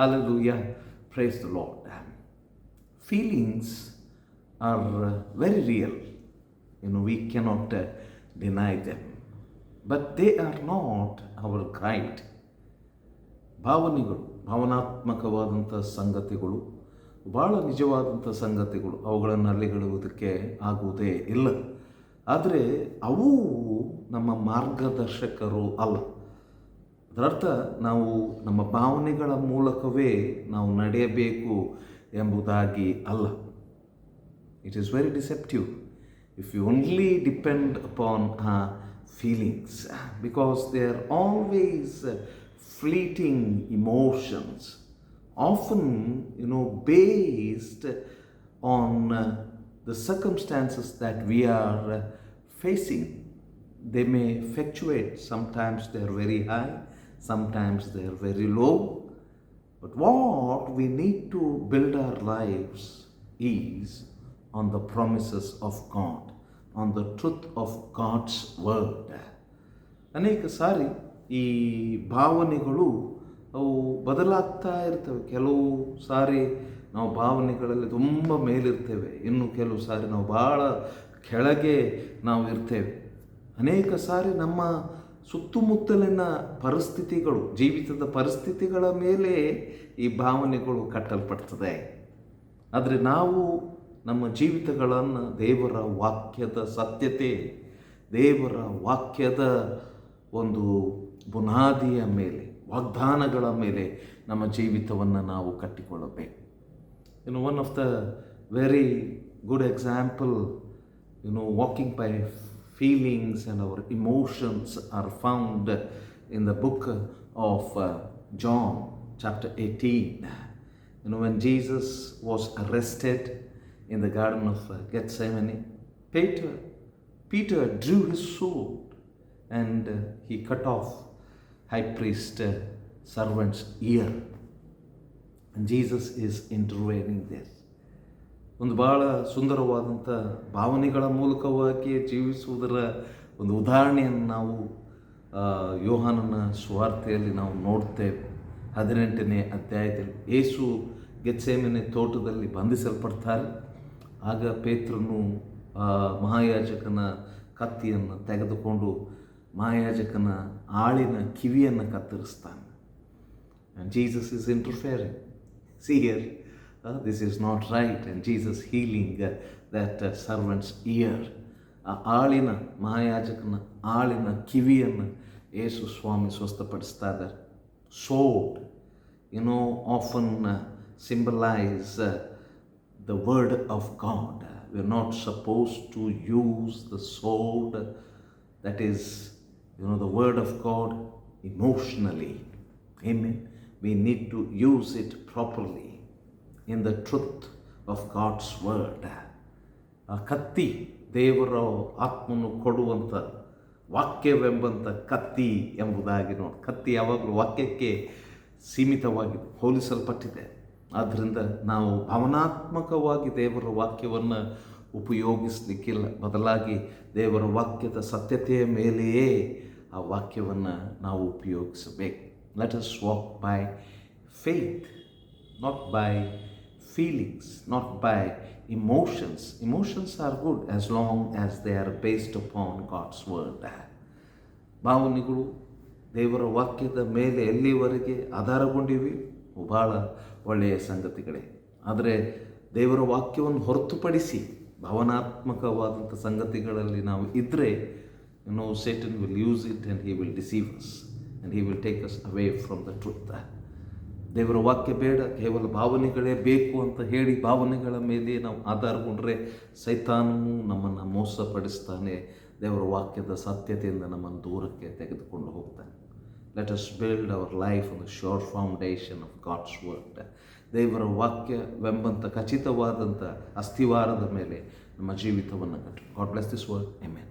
Hallelujah. Praise the Lord. Feelings are uh, very real. You know, we cannot uh, deny them. But they are not our guide. ಭಾವನೆಗಳು ಭಾವನಾತ್ಮಕವಾದಂಥ ಸಂಗತಿಗಳು ಭಾಳ ನಿಜವಾದಂಥ ಸಂಗತಿಗಳು ಅವುಗಳನ್ನು ಅಲ್ಲಿಗಿಡುವುದಕ್ಕೆ ಆಗುವುದೇ ಇಲ್ಲ ಆದರೆ ಅವು ನಮ್ಮ ಮಾರ್ಗದರ್ಶಕರು ಅಲ್ಲ ಅದರರ್ಥ ನಾವು ನಮ್ಮ ಭಾವನೆಗಳ ಮೂಲಕವೇ ನಾವು ನಡೆಯಬೇಕು ಎಂಬುದಾಗಿ ಅಲ್ಲ it is very deceptive if you only depend upon ಆ feelings because they are always fleeting emotions, often, you know, based on uh, the circumstances that we are uh, facing. They may fluctuate. Sometimes they are very high, sometimes they are very low. But what we need to build our lives is on the promises of God, on the truth of God's word. ಅನೇಕ ಸಾರಿ ಈ ಭಾವನೆಗಳು ಅವು ಬದಲಾಗ್ತಾ ಇರ್ತವೆ ಕೆಲವು ಸಾರಿ ನಾವು ಭಾವನೆಗಳಲ್ಲಿ ತುಂಬ ಮೇಲಿರ್ತೇವೆ ಇನ್ನು ಕೆಲವು ಸಾರಿ ನಾವು ಭಾಳ ಕೆಳಗೆ ನಾವು ಇರ್ತೇವೆ ಅನೇಕ ಸಾರಿ ನಮ್ಮ ಸುತ್ತಮುತ್ತಲಿನ ಪರಿಸ್ಥಿತಿಗಳು, ಜೀವಿತದ ಪರಿಸ್ಥಿತಿಗಳ ಮೇಲೆ ಈ ಭಾವನೆಗಳು ಕಟ್ಟಲ್ಪಡ್ತದೆ. ಆದರೆ ನಾವು ನಮ್ಮ ಜೀವಿತಗಳನ್ನು ದೇವರ ವಾಕ್ಯದ ಸತ್ಯತೆ, ದೇವರ ವಾಕ್ಯದ ಒಂದು ಬುನಾದಿಯ ಮೇಲೆ, ವಾಗ್ದಾನಗಳ ಮೇಲೆ ನಮ್ಮ ಜೀವಿತವನ್ನು ನಾವು ಕಟ್ಟಿಕೊಳ್ಳಬೇಕು. ಇನ್ನು one of the very good example you know walking by feelings and our emotions are found in the book of uh, John, chapter 18. You know, when Jesus was arrested in the Garden of uh, Gethsemane, Peter, Peter drew his sword and uh, he cut off high priest servant's ear. And Jesus is intervening there. ಒಂದು ಭಾಳ ಸುಂದರವಾದಂಥ ಭಾವನೆಗಳ ಮೂಲಕವಾಗಿ ಜೀವಿಸುವುದರ ಒಂದು ಉದಾಹರಣೆಯನ್ನು ನಾವು ಯೋಹಾನನ ಸ್ವಾರ್ಥೆಯಲ್ಲಿ ನಾವು ನೋಡ್ತೇವೆ. ಹದಿನೆಂಟನೇ ಅಧ್ಯಾಯದಲ್ಲಿ ಏಸು ಗೆತ್ಸೇಮನೆ ತೋಟದಲ್ಲಿ ಬಂಧಿಸಲ್ಪಡ್ತಾರೆ. ಆಗ ಪೇತ್ರನು ಮಹಾಯಾಜಕನ ಕತ್ತಿಯನ್ನು ತೆಗೆದುಕೊಂಡು ಮಹಾಯಾಜಕನ ಆಳಿನ ಕಿವಿಯನ್ನು ಕತ್ತರಿಸ್ತಾನೆ. Jesus is interfering see here uh, this is not right. And Jesus healing uh, that uh, servant's ear. ಆ ಆಳಿನ ಮಹಾಯಾಜಕನ ಆಳಿನ ಕಿವಿಯನ್ನು ಯೇಸು ಸ್ವಾಮಿ ಸ್ವಸ್ಥಪಡಿಸ್ತಾ ಇದ್ದಾರೆ sword you know often symbolise the word of God. We're not supposed to use the sword that is, you know, the word of God emotionally. Amen. We need to use it properly in the truth of God's word ಆ ಕತ್ತಿ ದೇವರ ಆತ್ಮನು ಕೊಡುವಂಥ ವಾಕ್ಯವೆಂಬಂಥ ಕತ್ತಿ ಎಂಬುದಾಗಿ ನೋಡಿ. ಕತ್ತಿ ಯಾವಾಗಲೂ ವಾಕ್ಯಕ್ಕೆ ಸೀಮಿತವಾಗಿ ಹೋಲಿಸಲ್ಪಟ್ಟಿದೆ. ಆದ್ದರಿಂದ ನಾವು ಭಾವನಾತ್ಮಕವಾಗಿ ದೇವರ ವಾಕ್ಯವನ್ನು ಉಪಯೋಗಿಸಲಿಕ್ಕಿಲ್ಲ. ಬದಲಾಗಿ ದೇವರ ವಾಕ್ಯದ ಸತ್ಯತೆಯ ಮೇಲೆಯೇ ಆ ವಾಕ್ಯವನ್ನು ನಾವು ಉಪಯೋಗಿಸಬೇಕು. Let us walk by faith not by feelings not by emotions emotions are good as long as they are based upon God's word ಭಾವನೆಗಳು ದೇವರ ವಾಕ್ಯದ ಮೇಲೆ ಎಲ್ಲಿವರೆಗೆ ಆಧಾರಗೊಂಡಿವೆ? ಬಹಳ ಒಳ್ಳೆಯ ಸಂಗತಿಗಳೇ. ಆದರೆ ದೇವರ ವಾಕ್ಯವನ್ನು ಹೊರತುಪಡಿಸಿ ಭಾವನಾತ್ಮಕವಾದಂಥ ಸಂಗತಿಗಳಲ್ಲಿ ನಾವು ಇದ್ದರೆ no Satan will use it and he will deceive us and he will take us away from the truth ದೇವರ ವಾಕ್ಯ ಬೇಡ, ಕೇವಲ ಭಾವನೆಗಳೇ ಬೇಕು ಅಂತ ಹೇಳಿ ಭಾವನೆಗಳ ಮೇಲೆ ನಾವು ಆಧಾರಗೊಂಡ್ರೆ ಸೈತಾನನು ನಮ್ಮನ್ನು ಮೋಸಪಡಿಸ್ತಾನೆ. ದೇವರ ವಾಕ್ಯದ ಸತ್ಯತೆಯಿಂದ ನಮ್ಮನ್ನು ದೂರಕ್ಕೆ ತೆಗೆದುಕೊಂಡು ಹೋಗ್ತಾನೆ. Let us build our life the sure foundation of God's word ದೇವರ ವಾಕ್ಯವೆಂಬಂಥ ಖಚಿತವಾದಂಥ ಅಸ್ಥಿವಾರದ ಮೇಲೆ ನಮ್ಮ ಜೀವಿತವನ್ನು ಕಟ್ಟು. God bless this word amen